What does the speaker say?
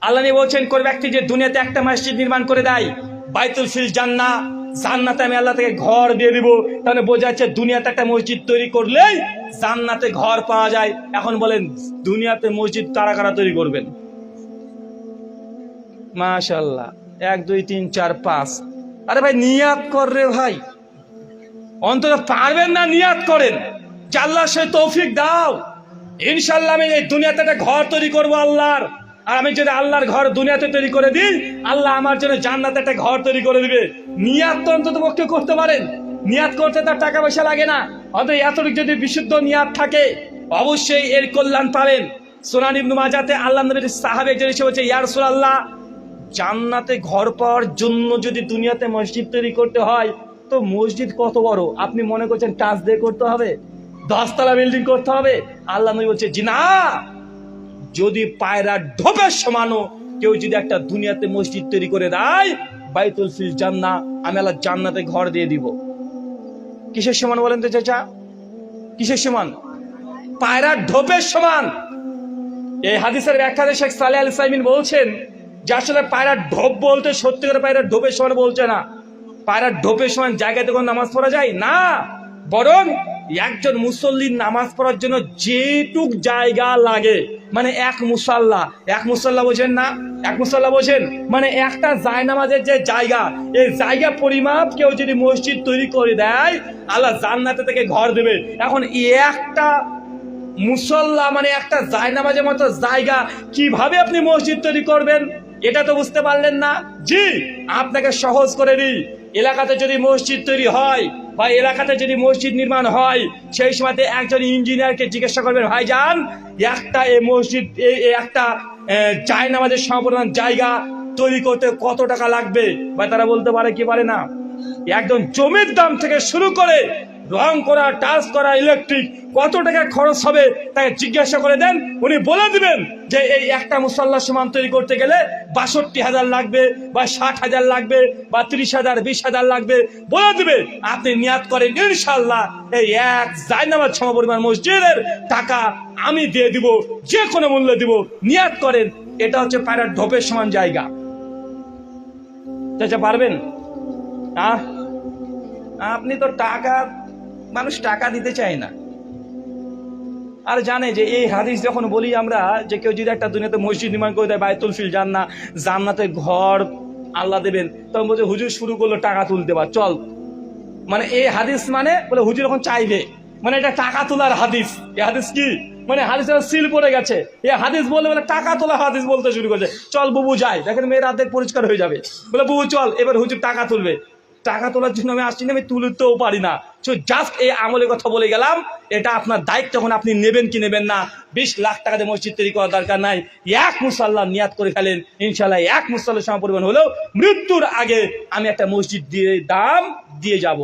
আল্লাহ বলছেন, কোন ব্যক্তি যে দুনিয়াতে একটা মসজিদ নির্মাণ করে দেয়, বাইতুল ফিল জান্না জান্নাতে আমি আল্লাহ থেকে ঘর দিয়ে দিব। তাহলে বোঝা যাচ্ছে দুনিয়াতে একটা মসজিদ তৈরি করলেই জান্নাতে ঘর পাওয়া যায়। এখন বলেন, দুনিয়াতে মসজিদ কারা কারা তৈরি করবেন? মাশাল্লাহ এক, দুই, তিন, চার, পাঁচ। আরে ভাই, নিয়াত কর রে ভাই। অন্তত পারবেন না নিয়াত করেন। যে সে তৌফিক দাও। ইনশাল্লাহ আমি এই দুনিয়াতে একটা ঘর তৈরি করব আল্লাহর। আর আমি যদি আল্লাহর ঘর দুনিয়াতে তৈরি করে দিই, আল্লাহ আমার জন্য জান্নাতে একটা ঘর তৈরি করে দিবে। নিয়াত তো অন্তত পক্ষে করতে পারেন। নিয়াত করতে তার টাকা পয়সা লাগে না। অন্তত এতটুকু যদি বিশুদ্ধ নিয়াত থাকে, অবশ্যই এর কল্যাণ পাবেন। সোনান ইবনু মাজাতে আল্লাহ নবীর সাহাবে একজন বলছে ইয়ার আল্লাহ জান্নাতে ঘর পাওয়ার জন্য যদি দুনিয়াতে মসজিদ তৈরি করতে হয়, তো মসজিদ কত বড়? আপনি মনে করছেন টাচ দিয়ে করতে হবে? দশতলা বিল্ডিং করতে হবে? আল্লাহ নবী বলছে, জি না। যদি পায়রা ঢোপের সমানো, কেউ যদি একটা দুনিয়াতে মসজিদ তৈরি করে দেয়, বাইতুল ফিল জান্না আমি আল্লাহ জান্নাতে ঘর দিয়ে দিব। কিসের সমান বলেন তো চাচা? কিসের সমান? পায়রা ঢোপের সমান। এই হাদিসের ব্যাখ্যাতে শেখ সালে আল সাইমিন বলছেন যে আসলে পায়রা ঢোপ বলতে সত্যি করে পায়রা ঢোপের সমান বলছে না। পায়রা ঢোপের সমান জায়গাতে কোনো নামাজ পড়া যায়? না। বরং একজন মুসল্লির নামাজ পড়ার জন্য যেটুক জায়গা লাগে মানে এক মুসাল্লা এক মুসাল্লা বোঝেন না, এক মুসাল্লা বোঝেন মানে একটা জায়নামাজের যে জায়গা, এই জায়গা পরিমাপ কেউ যদি মসজিদ তৈরি করে দেয়, আল্লাহ জান্নাতে থেকে ঘর দেবে। এখন একটা মুসল্লা মানে একটা জায়নামাজের মতো জায়গা, কীভাবে আপনি মসজিদ তৈরি করবেন, এটা তো বুঝতে পারলেন না? জি, আপনাকে সহজ করে দিই। এলাকাতে যদি মসজিদ তৈরি হয় বা এলাকাতে যদি মসজিদ নির্মাণ হয়, সেই সময়তে একজন ইঞ্জিনিয়ারকে জিজ্ঞাসা করবেন, ভাই যান একটা এই মসজিদ এই একটা জায়নামাজের সম্পূর্ণ জায়গা তৈরি করতে কত টাকা লাগবে? বা তারা বলতে পারে কি পারে না। একদম জমির দাম থেকে শুরু করে রং করা, টাচ করা ইলেকট্রিক কত টাকা খরচ হবে তাকে জিজ্ঞাসা করে দেন। উনি বলে দিবেন যে এই একটা মুসল্লা সমান তৈরি করতে গেলে বাষট্টি হাজার লাগবে বা ষাট হাজার লাগবে বা ত্রিশ হাজার, বিশ হাজার লাগবে। বলে দিবে, আপনি নিয়াত করেন ইনশাল্লাহ এই এক জায়নামাজ সম পরিমাণ মসজিদের টাকা আমি দিয়ে দিব যে কোনো মূল্যে দিব। নিয়াত করেন, এটা হচ্ছে পায়রার ঢোপের সমান জায়গা। পারবেন? আপনি তো টাকা মানুষ টাকা দিতে চায় না। আর জানে যে এই হাদিস যখন বলি আমরা, যে কেউ যদি একটা দুনিয়াতে মসজিদ নির্মাণ করে দেয় বায়তুল ফিল জান্না জান্নাতে ঘর আল্লাহ দেবেন, তখন বলছে হুজুর শুরু করল টাকা তুলতে বা, চল। মানে এই হাদিস মানে বলে হুজুর এখন চাইবে। মানে এটা টাকা তোলার হাদিস। এই হাদিস কি? মানে হাদিস সিল পড়ে গেছে। এই হাদিস বলে বলে টাকা তোলা হাদিস বলতে শুরু করছে। চল বুবু যাই। দেখেন মেয়ের অর্ধেক পরিষ্কার হয়ে যাবে। বলে বুবু চল, এবার হুজুর টাকা তুলবে। টাকা তোলার জন্য আমি আসছি না, আমি তুলতেও পারি না। সো জাস্ট এই আমলের কথা বলে গেলাম। এটা আপনার দায়িত্ব তখন আপনি নেবেন কি নেবেন না। বিশ লাখ টাকা দিয়ে মসজিদ তৈরি করার দরকার নাই। এক মুসাল্লাহ নিয়াদ করে ফেলেন। ইনশাল্লাহ এক মুসাল্লাহ সম পরিমাণ হলেও মৃত্যুর আগে আমি একটা মসজিদ দিয়ে দাম দিয়ে যাব।